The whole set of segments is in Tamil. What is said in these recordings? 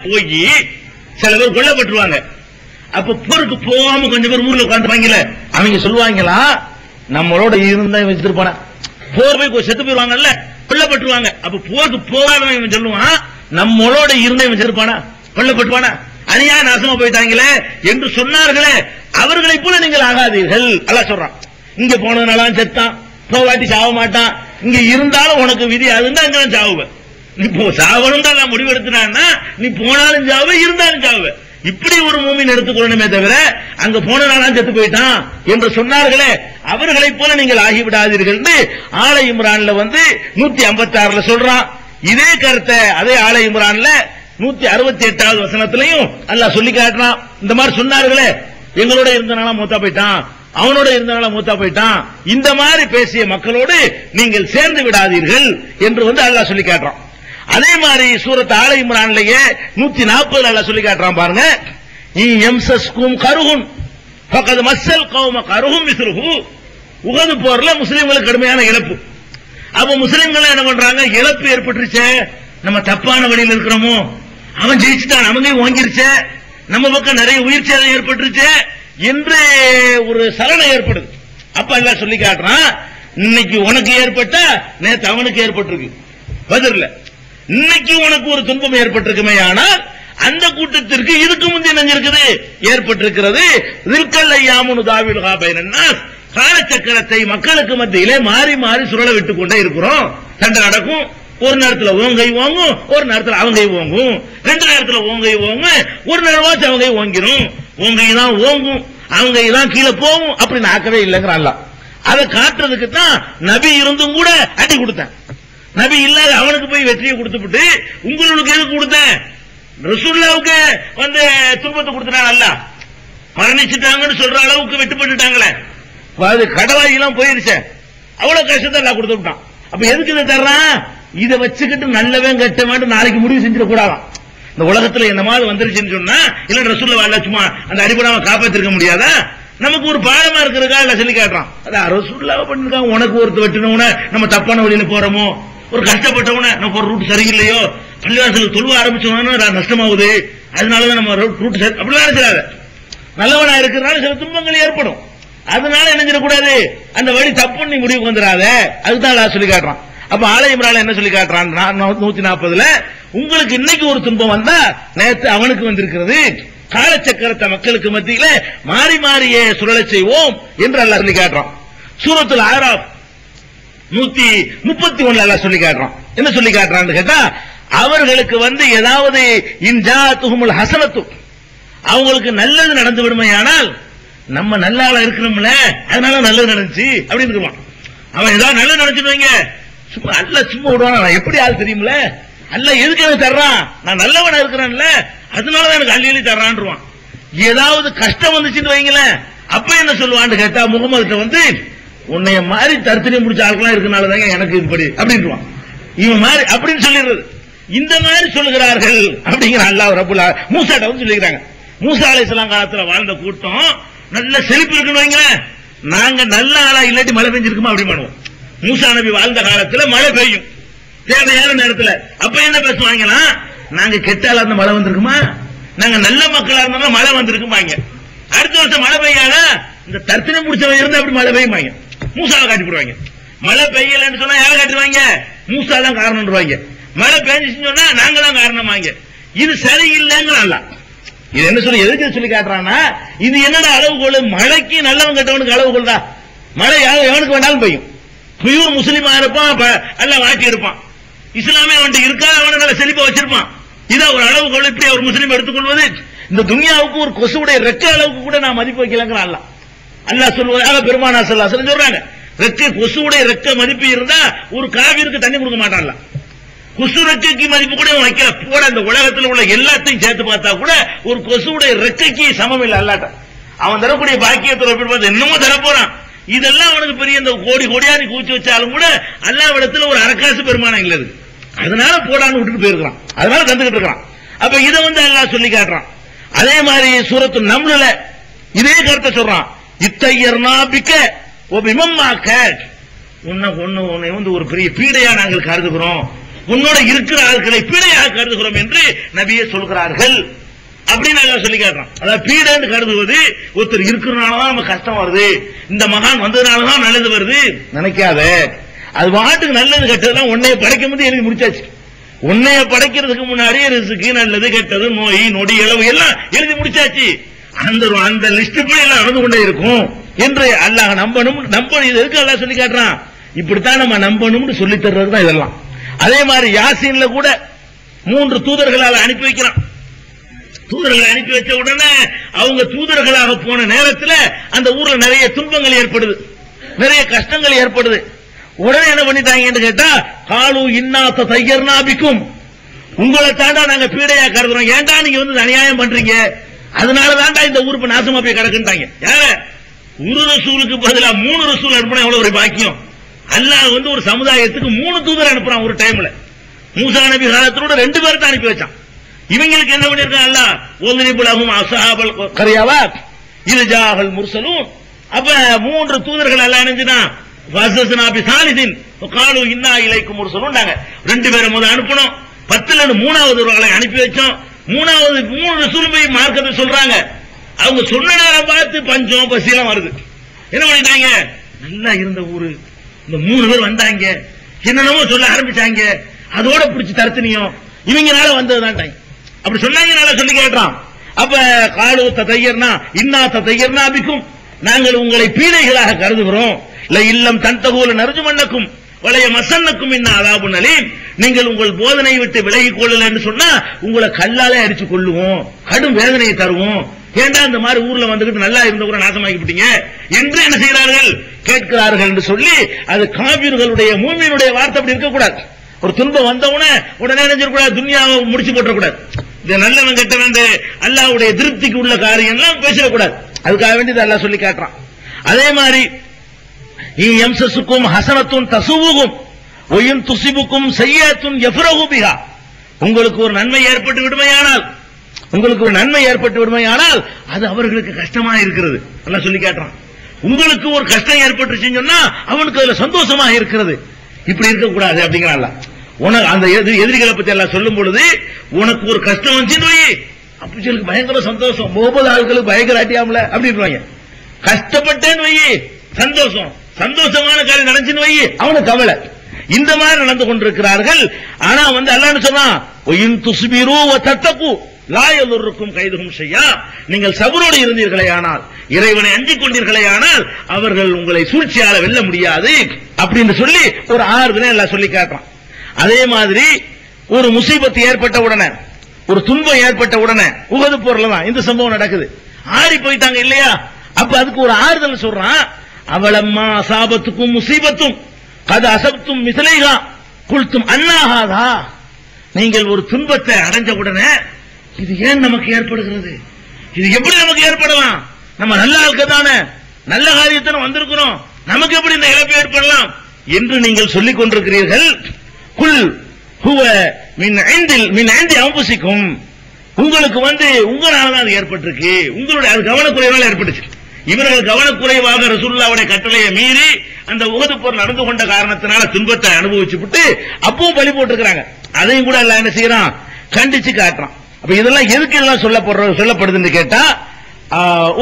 போய் சில பேர் கொல்லப்பட்டுருவாங்க. அப்ப போருக்கு போகாம கொஞ்சம் பேர் ஊர்ல உட்காந்துருவாங்கல்ல அவங்க சொல்லுவாங்களா நம்மளோட இருந்தா இவன் செத்துருப்பானா போர் போய் செத்து போயிருவாங்கல்ல கொல்லப்பட்டுருவாங்க. அப்ப போருக்கு போகாம இவன் சொல்லுவான் நம்மளோட இருந்த இவன் செத்துருப்பானா கொல்லப்பட்டுவானா அநியா நாசமா போயிட்டாங்களே என்று சொன்னார்களே அவர்களை போல நீங்கள் ஆகாதீர்கள். அல்லாஹ் சொல்றான் இங்க போனதுனால செத்தான் போவாட்டி சாவ மாட்டான் இங்க இருந்தாலும் உனக்கு விதி அதுன்னா அங்க சாவுவேன். நீ போ சாவணும் தான் நான் முடிவெடுத்தினான்னா நீ போனாலும் சாவு இருந்தாலும் சாவு. இப்படி ஒரு மூமின் எடுத்துக்கொள்ளணுமே தவிர அங்க போனனாலாம் செத்து போயிட்டான் என்று சொன்னார்களே அவர்களைப் போல நீங்கள் ஆகிவிடாதீர்கள் ஆலை இம்ரான்ல வந்து நூத்தி ஐம்பத்தி ஆறுல சொல்றான். இதே கருத்தை அதே ஆலை இம்ரான்ல நூத்தி அறுபத்தி எட்டாவது வசனத்திலையும் அல்லாஹ் சொல்லி காட்டுறான். இந்த மாதிரி சொன்னார்களே எங்களோட இருந்தனால மூத்தா போயிட்டான் அவனோட இருந்தனால மூத்தா போயிட்டான். இந்த மாதிரி பேசிய மக்களோடு நீங்கள் சேர்ந்து விடாதீர்கள் என்று வந்து அல்லாஹ் சொல்லி காட்டுறான். அதே மாதிரி சூரத் ஆல இம்ரான்லயே நூத்தி நாற்பது அல்லாஹ் சொல்லி காட்டுறான் பாருங்க. எம்சஸ்கும் கருகும். பக்கத்து மஸ்ஸல் கௌம கருகும் விசுருகு உகது போர்ல முஸ்லீம்களுக்கு கடுமையான இழப்பு. அப்ப முஸ்லீம்கள் என்ன பண்றாங்க? இழப்பு ஏற்பட்டுருச்சே. நம்ம தப்பான வழியில் இருக்கிறோமோ? அவன் ஜெயிச்சுட்டான் அவங்க ஓங்கிருச்சே நம்ம பக்கம் நிறைய உயிர் சேதம் ஏற்பட்டுருச்சே. என்று ஒரு சலனம் ஏற்படுது. அப்ப எல்லாம் சொல்லி காட்டுறான் இன்னைக்கு உனக்கு ஏற்பட்ட நேத்து அவனுக்கு ஏற்பட்டிருக்கு. பதில் இன்னைக்கு உனக்கு ஒரு துன்பம் ஏற்பட்டிருக்குமே ஆனால் அந்த கூட்டத்திற்கு இதுக்கு முந்தைய நஞ்சிருக்குது ஏற்பட்டிருக்கிறது ரில்கல் ஐயாமுனு தாவில் காபைனா காலச்சக்கரத்தை மக்களுக்கு மத்தியிலே மாறி மாறி சுழல விட்டுக் கொண்டே இருக்கிறோம். சண்டை நடக்கும். ஒரு நேரத்துல ஓங்கை ஓங்கும் ஒரு நேரத்துல அவங்க கை ரெண்டு நேரத்துல ஓங்கை ஓங்கும் ஒரு நேரமாச்சும் அவங்க கை வாங்கிரும் தான் ஓங்கும் அவங்க கை தான் கீழே போகும் அப்படின்னு ஆக்கவே இல்லைங்கிறான் அதை காட்டுறதுக்கு தான் நபி இருந்தும் கூட அடி கொடுத்தேன். நபி இல்லாத அவனுக்கு போய் வெற்றியை கொடுத்துவிட்டு உங்களுக்கு எது கொடுத்தேன்? ரசூல்லாவுக்கு வந்து துன்பத்தை கொடுத்துட்டான் அல்ல. மரணிச்சுட்டாங்கன்னு சொல்ற அளவுக்கு வெட்டுப்பட்டுட்டாங்களே. அது கடவாய் எல்லாம் போயிருச்சே. அவ்வளவு கஷ்டத்தை எல்லாம் கொடுத்து விட்டான். அப்ப எதுக்கு இதை தர்றான்? இதை வச்சுக்கிட்டு நல்லவன் கெட்டவன் நாளைக்கு முடிவு செஞ்சிடக்கூடாதான். இந்த உலகத்துல என்ன மாதிரி வந்துருச்சுன்னு சொன்னா இல்ல ரசூல்ல வரல சும்மா அந்த அடிபடாம காப்பாத்திருக்க முடியாதா? நமக்கு ஒரு பாடமா இருக்கிறதுக்காக சொல்லி காட்டுறான். அதான் ரசூல்லாவை பண்ணிருக்கான். உனக்கு ஒருத்தர் வெட்டினவன நம்ம தப்பான வழியில போறோமோ? ஒரு கஷ்டப்பட்டவன நம்ம ஒரு ரூட் சரியில்லையோ பள்ளிவாசலுக்கு தொழுவ ஆரம்பிச்சவன நஷ்டமாகுது. அதனாலதான் நம்ம ரூட் சரி அப்படிலாம் நினைச்சிடாத. நல்லவனா இருக்கிறனால சில துன்பங்கள் ஏற்படும். அதனால என்ன செய்யக்கூடாது? அந்த வழி தப்புன்னு நீ முடிவுக்கு வந்துடாத. அதுதான் அல்லாஹ் சொல்லி காட்டுறான். அப்ப ஆலய இம்ரால என்ன சொல்லி காட்டுறான்? நூத்தி நாற்பதுல உங்களுக்கு இன்னைக்கு ஒரு துன்பம் வந்தா நேத்து அவனுக்கு வந்திருக்கிறது. காலச்சக்கரத்தை மக்களுக்கு மத்தியில மாறி மாறியே சுழலை செய்வோம் என்று அல்லாஹ் சொல்லி காட்டுறான். சூரத்தில் ஆராப் நூத்தி முப்பத்தி ஒண்ணுல அல்லாஹ் சொல்லி காட்டுறான் என்ன சொல்லி காட்டுறான்னு கேட்டா அவர்களுக்கு வந்து ஏதாவது இன்ஜா துகுமுல் ஹசனத்து அவங்களுக்கு நல்லது நடந்து விடுமையானால் நம்ம நல்லால இருக்கணும்ல இருக்கிறோம்ல அதனால நல்லது நடந்துச்சு அப்படின்னு சொல்லுவான். அவன் ஏதாவது நல்லது நடந்துட்டு வைங்க. சும்மா அல்ல சும்மா விடுவான்? எப்படி ஆள் தெரியுமில? அல்ல எதுக்கு எனக்கு தர்றான்? நான் நல்லவனா இருக்கிறேன்ல அதனாலதான் எனக்கு அள்ளி அள்ளி தர்றான்ருவான். ஏதாவது கஷ்டம் வந்துச்சுன்னு வைங்களேன். அப்ப என்ன சொல்லுவான்னு கேட்டா முகமது வந்து உன்னைய மாதிரி தர்பிணி முடிச்ச ஆட்களாம் இருக்கனாலதாங்க எனக்கு இப்படி அப்படின்றான் இவன் மாதிரி அப்படின்னு சொல்லிடுறது. இந்த மாதிரி சொல்லுகிறார்கள் அப்படிங்கிற அல்லாஹ் ரபுல்லா மூசாட்ட வந்து சொல்லிக்கிறாங்க. மூசா அலைஹிஸ்ஸலாம் காலத்துல வாழ்ந்த கூட்டம் நல்ல செழிப்பு இருக்குன்னு வைங்களேன். நாங்க நல்ல ஆளா இல்லாட்டி மழை பெஞ்சிருக்குமா அப்படி பண்ணுவோம். மூசா நபி வாழ்ந்த காலத்துல மழை பெய்யும். தேவையான நேரத்துல. அப்ப என்ன பேசுவாங்கன்னா நாங்க கெட்டால இருந்த மழை வந்திருக்குமா? நாங்க நல்ல மக்களா இருந்தோம்னா மழை வந்திருக்குமாங்க அடுத்த வருஷம் மழை பெய்யாத? இந்த தர்த்தனை முடிச்சவன் இருந்தா அப்படி மழை பெய்யுமாங்க மூசாவை காட்டி போடுவாங்க. மழை பெய்யலன்னு சொன்னா யாரை காட்டுவாங்க? மூசா தான் காரணம்ன்றவாங்க. மழை பெஞ்சிச்சுன்னு சொன்னா நாங்க தான் காரணமாங்க. இது சரியில்லைங்கிறான்ல. இது என்ன சொல்லி எதுக்கு சொல்லி காட்டுறான்னா இது என்னடா அளவுகோல்? மழைக்கு நல்லவன் கெட்டவனுக்கு அளவுகோல் தான் மழை யாரு எவனுக்கு வேண்டாலும் பெய்யும். பியூர் முஸ்லீமா இருப்பான் நல்ல வாழ்க்கை இருப்பான் இஸ்லாமே அவன்கிட்ட இருக்கா? அவனை நல்ல செழிப்பா வச்சிருப்பான். இதை ஒரு அளவுகோல் இப்படி ஒரு முஸ்லீம் எடுத்துக்கொள்வது இந்த துனியாவுக்கு ஒரு கொசுவுடைய ரெக்க அளவுக்கு கூட நான் மதிப்பு வைக்கலங்கிறான் அல்ல அல்லாஹ் சொல்வதாக பெருமானா சல்லா சொல்லி சொல்றாங்க. ரெக்க கொசுவுடைய ரெக்க மதிப்பு இருந்தா ஒரு காவிற்கு தண்ணி கொடுக்க மாட்டான்ல கொசு ரெக்கைக்கு மதிப்பு கூட இவன் வைக்கல. போட இந்த உலகத்துல உள்ள எல்லாத்தையும் சேர்த்து பார்த்தா கூட ஒரு கொசுவுடைய ரெக்கைக்கு சமம் இல்லை அல்லாட்ட. அவன் தரக்கூடிய பாக்கியத்தை பார்த்து இன்னமும் தரப்போறான். இதெல்லாம் அவனுக்கு பெரிய இந்த கோடி கோடியா நீ கூச்சி வச்சாலும் கூட அல்லாவிடத்துல ஒரு அரக்காசு பெருமானம் இல்ல இருக்கு அதனால போடான்னு விட்டுட்டு போயிருக்கிறான். அதனால தந்துகிட்டு இருக்கான் அப்ப இதை வந்து அல்லாஹ் சொல்லி காட்டுறான். அதே மாதிரி சூரத்து நம்மள இதே கருத்தை சொல்றான். இத்தையர்னா பிக்க ஒபிமம்மாக்க உன்னை ஒண்ணு உன்னை வந்து ஒரு பெரிய பீடையா நாங்கள் கருதுகிறோம். உன்னோட இருக்கிற ஆட்களை பீடையாக கருதுகிறோம் என்று நபியை சொல்கிறார்கள். அப்படின்னு அல்லாஹ் சொல்லி கேட்கிறோம் அதாவது பீடைன்னு கருதுவது ஒருத்தர் இருக்கிறனாலதான் நம்ம கஷ்டம் வருது. இந்த மகான் வந்ததுனாலதான் நல்லது வருது. நினைக்காத. அது வாட்டுக்கு நல்லது கெட்டதெல்லாம் உன்னைய படைக்க முடியும் எழுதி முடிச்சாச்சு. உன்னைய படைக்கிறதுக்கு முன்னாடி ரிசுக்கு நல்லது கெட்டது நோய் நொடி இளவு எல்லாம் எழுதி முடிச்சாச்சு. அந்த அந்த லிஸ்ட் படி எல்லாம் நடந்து கொண்டே இருக்கும். என்று அல்லாஹ் நம்பணும் நம்பணும். இது எதுக்கு அல்லாஹ் சொல்லி காட்டுறான்? இப்படித்தான் நம்ம நம்பணும்னு சொல்லி தர்றது தான் இதெல்லாம். அதே மாதிரி யாசீன்ல கூட மூன்று தூதர்களால் அனுப்பி வைக்கிறான். தூதர்களை அனுப்பி வச்ச உடனே அவங்க தூதர்களாக போன நேரத்துல அந்த ஊர்ல நிறைய துன்பங்கள் ஏற்படுது. நிறைய கஷ்டங்கள் ஏற்படுது. உடனே என்ன பண்ணிட்டாங்கன்னு கேட்டா காலு இன்னாத்த தையர்னாபிக்கும் உங்களை தாண்டா நாங்க பீடையா கருதுறோம் ஏன்டா நீங்க வந்து அநியாயம் பண்றீங்க? அதனால தான்டா இந்த ஊர் நாசமா போய் கிடக்குன்றாங்க. யார? ஒரு ரசூலுக்கு பதிலா மூணு ரசூல் அனுப்பினா எவ்வளவு ஒரு பாக்கியம்? அல்லாஹ் வந்து ஒரு சமுதாயத்துக்கு மூணு தூதர் அனுப்புறான் ஒரு டைம்ல மூசா நபி காலத்தோட ரெண்டு பேர்த்த அனுப்பி வச்சான். இவங்களுக்கு என்ன பண்ணிருக்கான் அல்லா ஒலிபுலகும் அசாபல் கரியாவா இது ஜாகல் முர்சலும் அப்ப மூன்று தூதர்கள் எல்லாம் நினைஞ்சுனா வசசனா பி சாலிதின் காலு இன்னா இலைக்கு முர்சலும் ரெண்டு பேரை முதல் அனுப்பணும். பத்துல இருந்து மூணாவது ஒருவர்களை அனுப்பி வச்சோம். மூணாவது மூணு ரசூல் போய் மார்க்கத்தை சொல்றாங்க. அவங்க சொன்ன நேரம் பார்த்து பஞ்சம் பசியெல்லாம் வருது. என்ன பண்ணிட்டாங்க? நல்லா இருந்த ஊரு. இந்த மூணு பேர் வந்தாங்க. என்னென்னமோ சொல்ல ஆரம்பிச்சாங்க. அதோட பிடிச்சி தரத்தினியும் இவங்கனால வந்ததுதான் அப்படி சொன்னாங்கனால சொல்லி கேட்டான். அப்ப காலு தையர்னா இன்னா தையர்னா அபிக்கும். நாங்கள் உங்களை பீடைகளாக கருதுகிறோம். இல்ல இல்லம் தன் தகவல் நறுஞ்சு மண்ணக்கும் வளைய மசன்னக்கும் இன்ன அதாபு நலீம். நீங்கள் உங்கள் போதனை விட்டு விலகிக் கொள்ளலன்னு சொன்னா உங்களை கல்லாலே அடிச்சு கொள்ளுவோம் கடும் வேதனையை தருவோம். ஏண்டா இந்த மாதிரி ஊர்ல வந்துகிட்டு நல்லா இருந்த கூட நாசமாக்கிவிட்டீங்க? என்று என்ன செய்கிறார்கள்? கேட்கிறார்கள் என்று சொல்லி அது காவிர்களுடைய மூமியினுடைய வார்த்தை அப்படி இருக்கக்கூடாது. ஒரு துன்பம் வந்தவுடனே உடனே நினைச்சிடக்கூடாது துன்யாவை முடிச்சு போட்டக்கூடாது இது நல்லவன் கெட்டவன் அல்லாவுடைய திருப்திக்கு உள்ள காரியம் எல்லாம் பேசிடக்கூடாது. அதுக்காக வேண்டி அல்லாஹ் சொல்லி காட்டுறான். அதே மாதிரி எம்சஸுக்கும் ஹசனத்தும் தசுவுகும். ஒயின் துசிபுக்கும் செய்யத்தும் எஃப்ரகு உங்களுக்கு ஒரு நன்மை ஏற்பட்டு விடுமையானால் உங்களுக்கு ஒரு நன்மை ஏற்பட்டு விடுமையானால் அது அவர்களுக்கு கஷ்டமா இருக்கிறது. நல்லா சொல்லி கேட்டான் உங்களுக்கு ஒரு கஷ்டம் ஏற்பட்டுச்சுன்னு சொன்னா அவனுக்கு அதுல சந்தோஷமா இருக்கிறது. இப்படி இருக்கக்கூடாது அப்படிங்கிறான்ல உனக்கு அந்த எதிரி- எதிரிகளை பத்தி எல்லாம் சொல்லும் பொழுது உனக்கு ஒரு கஷ்டம் வந்துச்சுன்னு அப்படி அப்படி பயங்கர சந்தோஷம். முகமது ஆட்களுக்கு பயங்கராட்டியாமல அப்படின்வாங்க கஷ்டப்பட்டேன்னு வையி சந்தோஷம். சந்தோஷமான காரியம் நடந்துச்சுன்னு வையி அவனுக்கு கவலை. இந்த மாதிரி நடந்து கொண்டிருக்கிறார்கள். ஆனா வந்து அல்லான்னு சொன்னான் ஒயின் துஸ்பிரு வ கைதுகும் செய்யா நீங்கள் சபரோடு இருந்தீர்களே ஆனால் இறைவனை அஞ்சிக் கொண்டீர்களே ஆனால் அவர்கள் உங்களை சூழ்ச்சியால வெல்ல முடியாது அப்படின்னு சொல்லி ஒரு ஆறுதலை எல்லாம் சொல்லி காட்டுறான். அதே மாதிரி ஒரு முசீபத்து ஏற்பட்ட உடனே ஒரு துன்பம் ஏற்பட்ட உடனே உகது போர்ல தான் இந்த சம்பவம் நடக்குது. ஆறி போயிட்டாங்க இல்லையா? அப்ப அதுக்கு ஒரு ஆறுதல் சொல்றான். அவளம்மா அசாபத்துக்கும் முசீபத்தும் கது அசப்தும் மிசலைகா குல்தும் அண்ணாகாதா நீங்கள் ஒரு துன்பத்தை அடைஞ்ச உடனே இது ஏன் நமக்கு ஏற்படுகிறது? இது எப்படி நமக்கு ஏற்படலாம்? நம்ம நல்ல ஆளுக்கு தானே. நல்ல காரியத்தை வந்திருக்கிறோம். நமக்கு எப்படி இந்த இழப்பு ஏற்படலாம்? என்று நீங்கள் சொல்லிக் கொண்டிருக்கிறீர்கள். குல் ஹுவ மின் ஐந்தில் மின் ஐந்தி அம்புசிக்கும். உங்களுக்கு வந்து உங்களால தான் அது ஏற்பட்டிருக்கு. உங்களுடைய அது கவனக்குறைவால் ஏற்பட்டுச்சு. இவர்கள் கவனக்குறைவாக ரசூல்லாவுடைய கட்டளையை மீறி அந்த உகது போர் நடந்து கொண்ட காரணத்தினால துன்பத்தை அனுபவிச்சு விட்டு அப்பவும் பலி போட்டிருக்கிறாங்க. அதையும் கூட எல்லாம் என்ன செய்யறான்? கண்டிச்சு காட்டுறான். அப்ப இதெல்லாம் எதுக்கு எல்லாம் சொல்லப்படுற சொல்லப்படுதுன்னு கேட்டா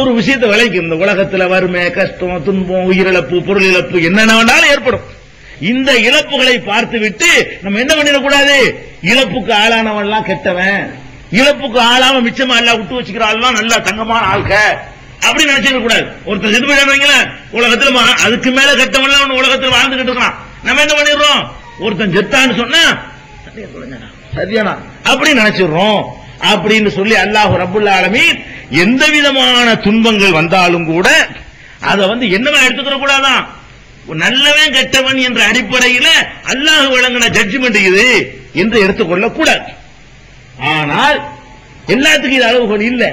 ஒரு விஷயத்தை விளைக்கும் இந்த உலகத்துல வறுமை கஷ்டம் துன்பம் உயிரிழப்பு பொருள் இழப்பு என்னென்ன வேணாலும் ஏற்படும். இந்த இழப்புகளை பார்த்து விட்டு நம்ம என்ன பண்ணிடக்கூடாது? இழப்புக்கு ஆளானவன்லாம் கெட்டவன். இழப்புக்கு ஆளாம மிச்சமா எல்லாம் விட்டு வச்சுக்கிற ஆள்லாம் நல்ல தங்கமான ஆள்க. அப்படி நினைச்சிட கூடாது. ஒருத்தர் செத்து போயிடாதீங்களா உலகத்துல அதுக்கு மேல கெட்டவன்லாம் அவன் உலகத்துல வாழ்ந்துகிட்டு இருக்கான். நம்ம என்ன பண்ணிடுறோம்? ஒருத்தன் செத்தான்னு சொன்னா சரியானா அப்படி நினைச்சிடுறோம். அப்படின்னு சொல்லி அல்லாஹ் ரப்புல் ஆலமீன் எந்த விதமான துன்பங்கள் வந்தாலும் கூட அதை வந்து என்னவா எடுத்துக்கிற கூடாதான்? நல்லவன் கெட்டவன் என்ற அடிப்படையில அல்லாஹ் வழங்கின ஜட்ஜ்மெண்ட் இது என்று எடுத்துக்கொள்ள கூடாது. ஆனால் எல்லாத்துக்கும் இது அளவுகோல் இல்ல.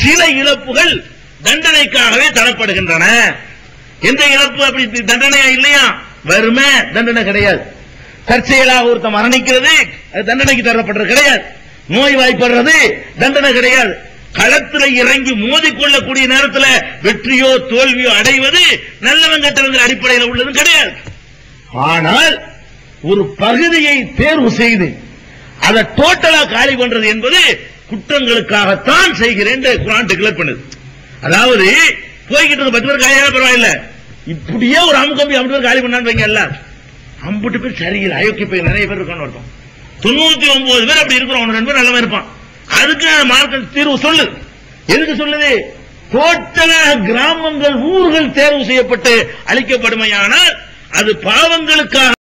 சில இழப்புகள் தண்டனைக்காகவே தரப்படுகின்றன. எந்த இழப்பு அப்படி தண்டனையா இல்லையா? வறுமை தண்டனை கிடையாது. தற்செயலாக ஒருத்தன் மரணிக்கிறது அது தண்டனைக்கு தரப்படுறது கிடையாது. நோய் வாய்ப்படுறது தண்டனை கிடையாது. களத்துல இறங்கி மோதிக்கொள்ளக்கூடிய நேரத்துல வெற்றியோ தோல்வியோ அடைவது நல்லவன் கெட்டவங்கிற அடிப்படையில் உள்ளது கிடையாது. ஆனால் ஒரு பகுதியை தேர்வு செய்து அதை டோட்டலா காலி பண்றது என்பது குற்றங்களுக்காகத்தான் செய்கிறேன் என்று குரான் டிக்ளேர் பண்ணுது. அதாவது போய்கிட்டு இருக்க பத்து பேர் காலியான பரவாயில்ல. இப்படியே ஒரு அமுக்கம்பி ஐம்பது பேர் காலி பண்ணான்னு வைங்க எல்லாம் ஐம்பது பேர் சரியில்லை. அயோக்கிய பேர் நிறைய பேர் இருக்கான்னு அர்த்தம். தொண்ணூத்தி ஒன்பது பேர் அப்படி இருக்கிறோம். ஒன்று ரெண்டு பேர் நல்லவன் இருப்பான். அதுக்கு மார்க்க தீர்வு சொல்லு. எதுக்கு சொல்லுது? டோட்டலாக கிராமங்கள் ஊர்கள் தேர்வு செய்யப்பட்டு அளிக்கப்படுமையானால் அது பாவங்களுக்காக